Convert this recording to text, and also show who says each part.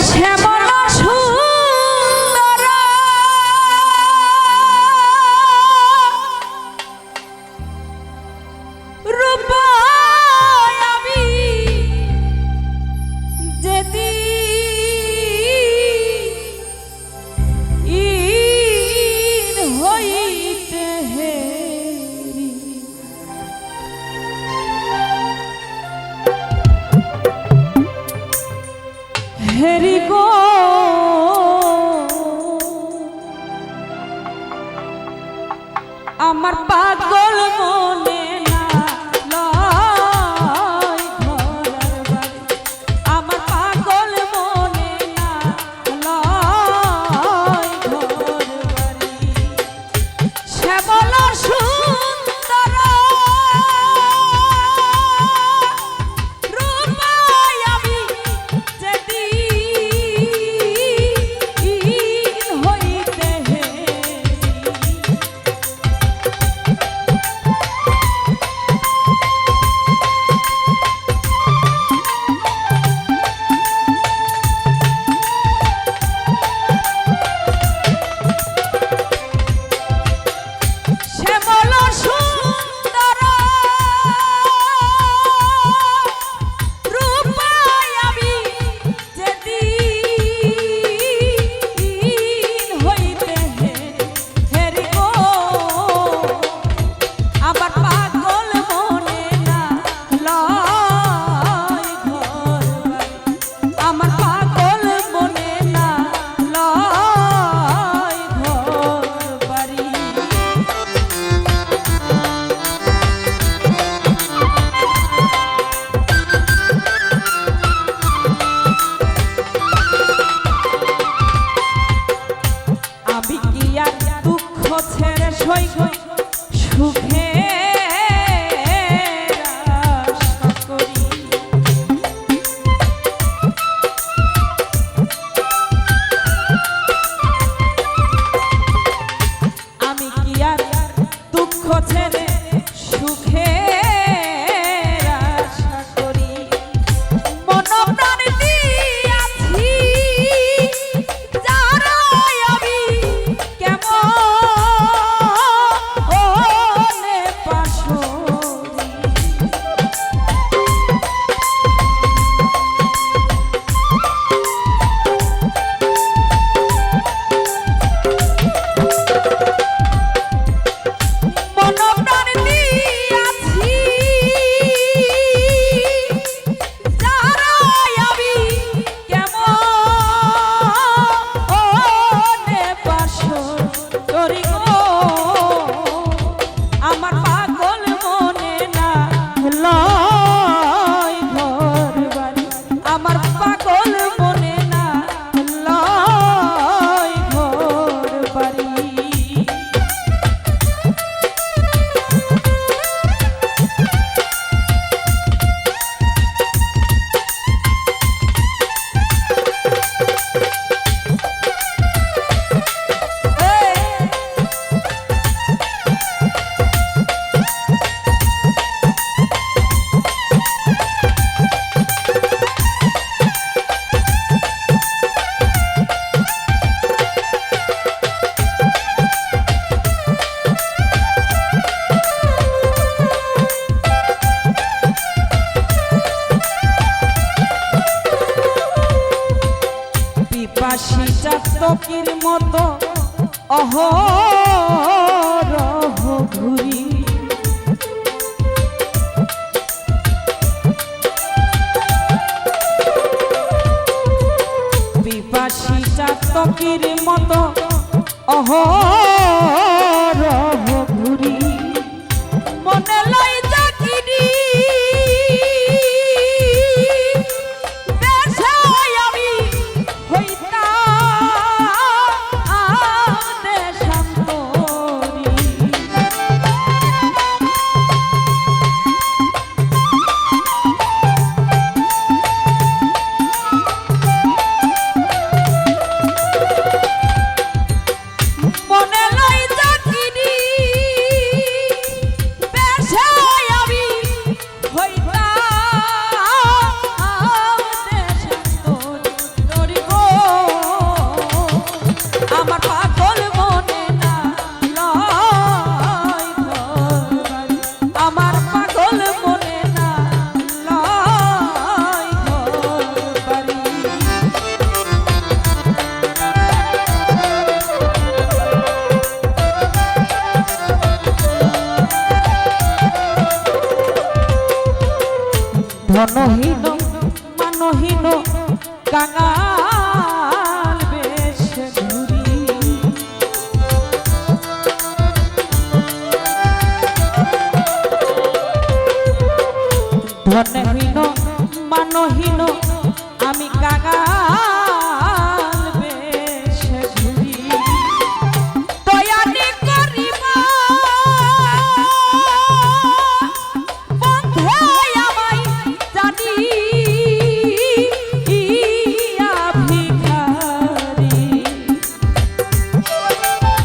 Speaker 1: Yeah. আমার পাগল মনে 欢迎。欢 বাসি চাতকির মতো। অহরহ ঘুরি। বিপাসী চাতকির মতো। অহরহ জনহীন মানহীন কাঙাল বেশ ঘুরি ধনহীন মানহীন